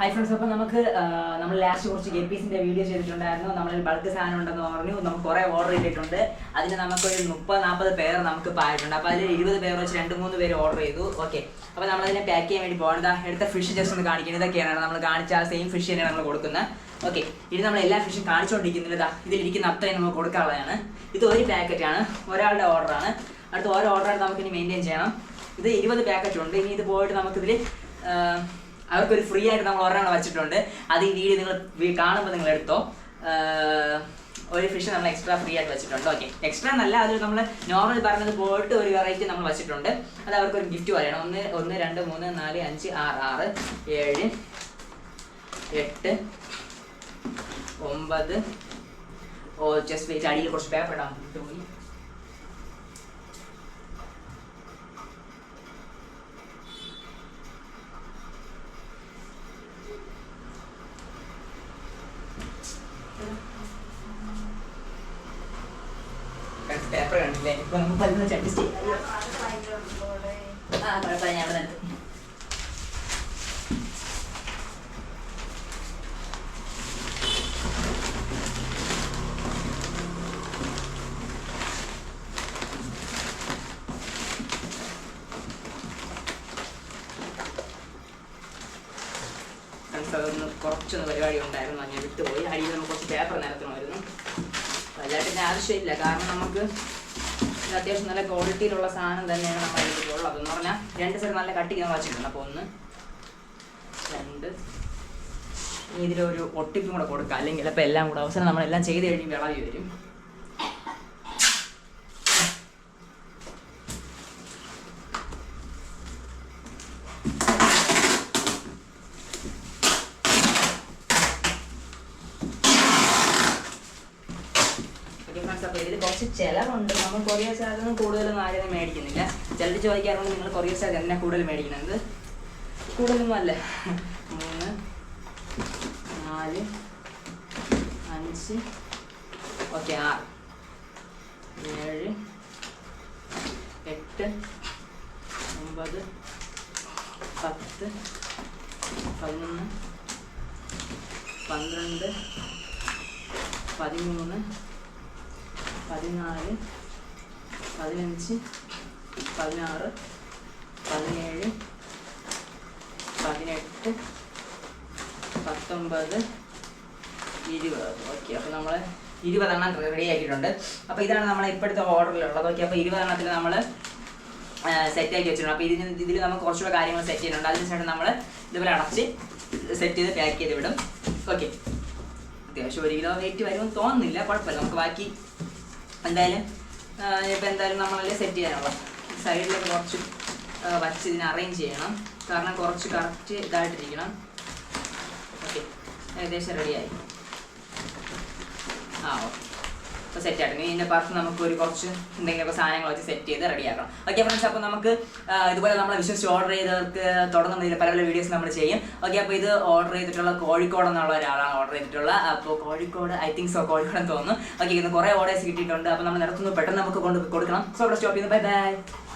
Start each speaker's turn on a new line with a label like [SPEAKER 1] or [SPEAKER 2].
[SPEAKER 1] Hi friends അപ്പോൾ നമുക്ക് നമ്മൾ ലാസ്റ്റ് കുറച്ച് ഗപ്പീസിന്റെ വീഡിയോ ചെയ്തിട്ടുണ്ടായിരുന്നു. നമ്മൾ ബൾക്ക് സാധനം ഉണ്ടെന്ന് പറഞ്ഞു. നമുക്ക് കുറേ ഓർഡർ ചെയ്തിട്ടുണ്ട്. അതിന് നമുക്കൊരു മുപ്പത് നാൽപ്പത് പേർ നമുക്ക് പായിട്ടുണ്ട്. അപ്പോൾ അതിൽ ഇരുപത് പേർ വെച്ച് രണ്ട് മൂന്ന് പേര് ഓർഡർ ചെയ്തു. ഓക്കെ അപ്പോൾ നമ്മളതിനെ പാക്ക് ചെയ്യാൻ വേണ്ടി പോകണം എടുത്ത ഫിഷ് ജസ്റ്റ് ഒന്ന് കാണിക്കുന്നത് ഇതൊക്കെയാണ് നമ്മൾ കാണിച്ച ആ സെയിം ഫിഷ് തന്നെയാണ് നമ്മൾ കൊടുക്കുന്നത് ഓക്കെ ഇത് നമ്മൾ എല്ലാ ഫിഷും കാണിച്ചുകൊണ്ടിരിക്കുന്നത് ഇതാ ഇതിലിരിക്കുന്ന അത്രയും നമ്മൾ കൊടുക്കാനുള്ളതാണ്. ഇത് ഒരു പാക്കറ്റാണ് ഒരാളുടെ ഓർഡറാണ് അടുത്ത ഓരോ ഓർഡറായിട്ട് നമുക്ക് ഇനി മെയിന്റെയിൻ ചെയ്യണം. ഇത് ഇരുപത് പാക്കറ്റ് ഉണ്ട്. ഇനി ഇത് പോയിട്ട് നമുക്കിതിൽ അവർക്കൊരു ഫ്രീ ആയിട്ട് നമ്മൾ ഒരെണ്ണം വെച്ചിട്ടുണ്ട്. അത് ഈ വീഡിയോ നിങ്ങൾ കാണുമ്പോൾ നിങ്ങൾ എടുത്തോ. ഒരു ഫിഷ് നമ്മൾ എക്സ്ട്രാ ഫ്രീ ആയിട്ട് വെച്ചിട്ടുണ്ട്. ഓക്കെ എക്സ്ട്രാ നല്ല അത് നമ്മൾ നോർമൽ പറഞ്ഞത് പോയിട്ട് ഒരു വെറൈറ്റി നമ്മൾ വെച്ചിട്ടുണ്ട്. അത് അവർക്ക് ഒരു ഗിഫ്റ്റ് പറയണം. ഒന്ന് ഒന്ന് രണ്ട് മൂന്ന് നാല് അഞ്ച് ആറ് ആറ് ഏഴ് എട്ട് ഒമ്പത് ഓ ജസ്റ്റ് വെയിറ്റ് അടിയിൽ കുറച്ച് പേപ്പർ ഇടാൻ പേപ്പർ കണ്ടില്ലേ? ഇപ്പൊ നമുക്ക് വെച്ച് അഡ്ജസ്റ്റ് ചെയ്യാം. ആ കുഴപ്പമില്ല ഞാൻ ഫ്രണ്ട്സ് അതൊന്ന് കുറച്ചൊന്ന് പരിപാടി ഉണ്ടായിരുന്നു. ഞാൻ വിട്ടുപോയി അടിയിൽ നമുക്ക് കുറച്ച് പേപ്പർ നിരത്തണമായിരുന്നു. വലുതായിട്ടിന്റെ ആവശ്യമില്ല കാരണം നമുക്ക് അത്യാവശ്യം നല്ല ക്വാളിറ്റിയിലുള്ള സാധനം തന്നെയാണ് നമ്മൾ എടുത്തിട്ടുള്ളത് എന്ന് പറഞ്ഞാൽ രണ്ട് സൈഡ് നല്ല കട്ടിക്ക് നമ്മൾ വച്ചിട്ടുണ്ട്. അപ്പോൾ ഒന്ന് രണ്ട്. ഇതിലൊരു ഒട്ടിപ്പും കൂടെ കൊടുക്കാം. അല്ലെങ്കിൽ അപ്പോൾ എല്ലാം കൂടെ അവസരം നമ്മളെല്ലാം ചെയ്ത് കഴിഞ്ഞ് വിളവി വരും. ഫ്രണ്ട്സ് അപ്പോൾ ഇതിൽ കുറച്ച് ചിലവുണ്ട്. നമ്മൾ കൊറിയർ ചാർജ് ഒന്നും കൂടുതലൊന്നും ആരും മേടിക്കുന്നില്ല. ചിലർ ചോദിക്കാറുണ്ട് നിങ്ങൾ കൊറിയർ ചാർജ് എന്നാ കൂടുതൽ മേടിക്കുന്നത്? കൂടുതലൊന്നും അല്ല. മൂന്ന് നാല് അഞ്ച് ഓക്കെ ആറ് ഏഴ് എട്ട് ഒമ്പത് പത്ത് പതിനൊന്ന് പന്ത്രണ്ട് പതിമൂന്ന് പതിനാല് പതിനഞ്ച് പതിനാറ് പതിനേഴ് പതിനെട്ട് പത്തൊമ്പത് ഇരുപത്. ഓക്കെ അപ്പോൾ നമ്മൾ ഇരുപതെണ്ണം റെഡി ആക്കിയിട്ടുണ്ട്. അപ്പോൾ ഇതാണ് നമ്മളെ ഇപ്പോഴത്തെ ഓർഡറിലുള്ളത് ഓക്കെ അപ്പോൾ ഇരുപതെണ്ണത്തിൽ നമ്മൾ സെറ്റ് ആക്കി വെച്ചിട്ടുണ്ട്. അപ്പോൾ ഇതിന് ഇതിൽ നമുക്ക് കുറച്ചുകൂടെ കാര്യങ്ങൾ സെറ്റ് ചെയ്യുന്നുണ്ട്. അതിനുശേഷം നമ്മൾ ഇതുപോലെ അടച്ച് സെറ്റ് ചെയ്ത് പാക്ക് ചെയ്ത് വിടും. ഓക്കെ. അത്യാവശ്യം ഒരു കിലോ വെയിറ്റ് വരുമെന്ന് തോന്നുന്നില്ല. കുഴപ്പമില്ല. നമുക്ക് ബാക്കി എന്തായാലും ഇപ്പം എന്തായാലും നമ്മളല്ലേ സെറ്റ് ചെയ്യാനുള്ളത് സൈഡിലൊക്കെ കുറച്ച് വച്ച് ഇതിനെ അറേഞ്ച് ചെയ്യണം. കാരണം കുറച്ച് കറക്റ്റ് ഇതായിട്ടിരിക്കണം. ഓക്കെ ഏകദേശം റെഡിയായി ആ ഓക്കെ അപ്പോൾ സെറ്റ് ആക്കണം ഇതിന്റെ പുറത്ത് നമുക്ക് ഒരു കുറച്ച് എന്തെങ്കിലുമൊക്കെ സാധനങ്ങൾ വെച്ച് സെറ്റ് ചെയ്ത് റെഡിയാക്കണം ഓക്കെ ഫ്രണ്ട്സ് അപ്പോൾ നമുക്ക് ഇതുപോലെ നമ്മൾ വിശ്വസിച്ച് ഓർഡർ ചെയ്തവർക്ക് തുടർന്ന് ഇതിൽ പല പല വീഡിയോസ് നമ്മൾ ചെയ്യും. ഓക്കെ അപ്പോൾ ഇത് ഓർഡർ ചെയ്തിട്ടുള്ള കോഴിക്കോട് എന്നുള്ള ഒരാളാണ് ഓർഡർ ചെയ്തിട്ടുള്ള അപ്പോൾ Kozhikode I think so Kozhikode തോന്നുന്നു. ഓക്കെ ഇന്ന് കുറേ ഓർഡേഴ്സ് കിട്ടിയിട്ടുണ്ട്. അപ്പോൾ നമ്മൾ നടത്തുന്നു പെട്ടെന്ന് നമുക്ക് കൊണ്ട് കൊടുക്കണം. സോ ഇവിടെ സ്റ്റോപ്പ് ചെയ്യുന്നു. Bye bye